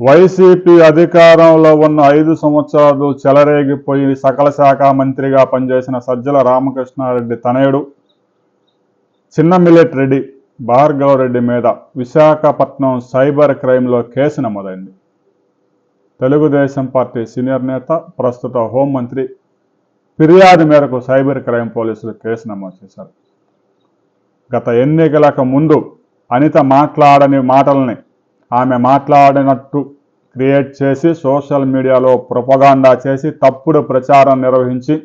YCP అధికారంలో ఉన్న ఐదు సంవత్సరాలు చెలరేగిపోయి సకల శాఖ మంత్రిగా పనిచేసిన సజ్జల రామకృష్ణారెడ్డి తనయుడు చిన్న మిల్లెట్ రెడ్డి భార్గవ రెడ్డి మీద విశాఖపట్నం సైబర్ క్రైమ్లో కేసు నమోదైంది. తెలుగుదేశం పార్టీ సీనియర్ నేత ప్రస్తుత హోంమంత్రి ఫిర్యాదు మేరకు సైబర్ క్రైమ్ పోలీసులు కేసు నమోదు చేశారు. గత ఎన్నికలకు ముందు అనిత మాట్లాడని మాటల్ని ఆమె మాట్లాడినట్టు క్రియేట్ చేసి సోషల్ మీడియాలో ప్రొపగాండా చేసి తప్పుడు ప్రచారం నిర్వహించి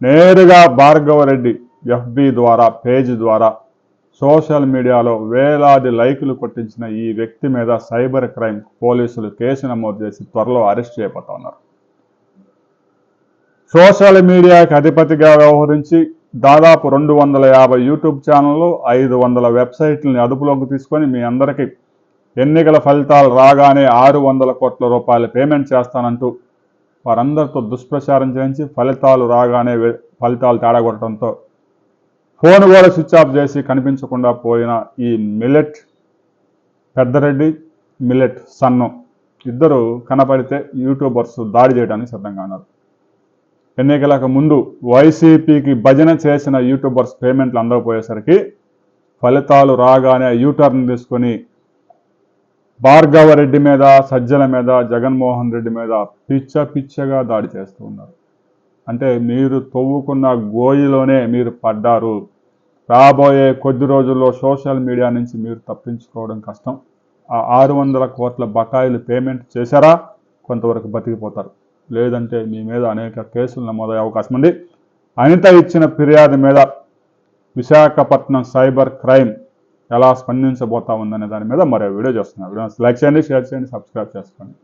నేరుగా భార్గవరెడ్డి ఎఫ్బి ద్వారా పేజ్ ద్వారా సోషల్ మీడియాలో వేలాది లైకులు కొట్టించిన ఈ వ్యక్తి మీద సైబర్ క్రైమ్ పోలీసులు కేసు నమోదు చేసి త్వరలో అరెస్ట్ చేయబోతున్నారు. సోషల్ మీడియాకి అధిపతిగా వ్యవహరించి దాదాపు రెండు వందల యాభై యూట్యూబ్ ఛానళ్ళు ఐదు వందల వెబ్సైట్లని అదుపులోకి తీసుకొని మీ అందరికీ ఎన్నికల ఫలితాలు రాగానే ఆరు వందల కోట్ల రూపాయలు పేమెంట్ చేస్తానంటూ వారందరితో దుష్ప్రచారం చేయించి ఫలితాలు రాగానే ఫలితాలు తేడా కొట్టడంతో ఫోన్ కూడా స్విచ్ ఆఫ్ చేసి కనిపించకుండా పోయిన ఈ మిల్లెట్ పెద్దరెడ్డి మిల్లెట్ సన్ను ఇద్దరు కనపడితే యూట్యూబర్స్ దాడి చేయడానికి సిద్ధంగా ఉన్నారు. ఎన్నికలకు ముందు వైసీపీకి భజన చేసిన యూట్యూబర్స్ పేమెంట్లు అందకపోయేసరికి ఫలితాలు రాగానే యూటర్న్ తీసుకొని భార్గవ రెడ్డి మీద సజ్జల మీద జగన్మోహన్ రెడ్డి మీద పిచ్చ పిచ్చగా దాడి చేస్తూ ఉన్నారు. అంటే మీరు తవ్వుకున్న గోయిలోనే మీరు పడ్డారు. రాబోయే కొద్ది రోజుల్లో సోషల్ మీడియా నుంచి మీరు తప్పించుకోవడం కష్టం. ఆ ఆరు వందల కోట్ల బకాయిలు పేమెంట్ చేశారా? కొంతవరకు బతికిపోతారు. లేదంటే మీ మీద అనేక కేసులు నమోదయ్యే అవకాశం ఉంది. అనిత ఇచ్చిన ఫిర్యాదు మీద విశాఖపట్నం సైబర్ క్రైమ్ ఎలా స్పందించబోతా ఉందనే దాని మీద మరో వీడియో చేస్తున్నాను. వీడియో లైక్ చేయండి షేర్ చేయండి సబ్స్క్రైబ్ చేసుకోండి.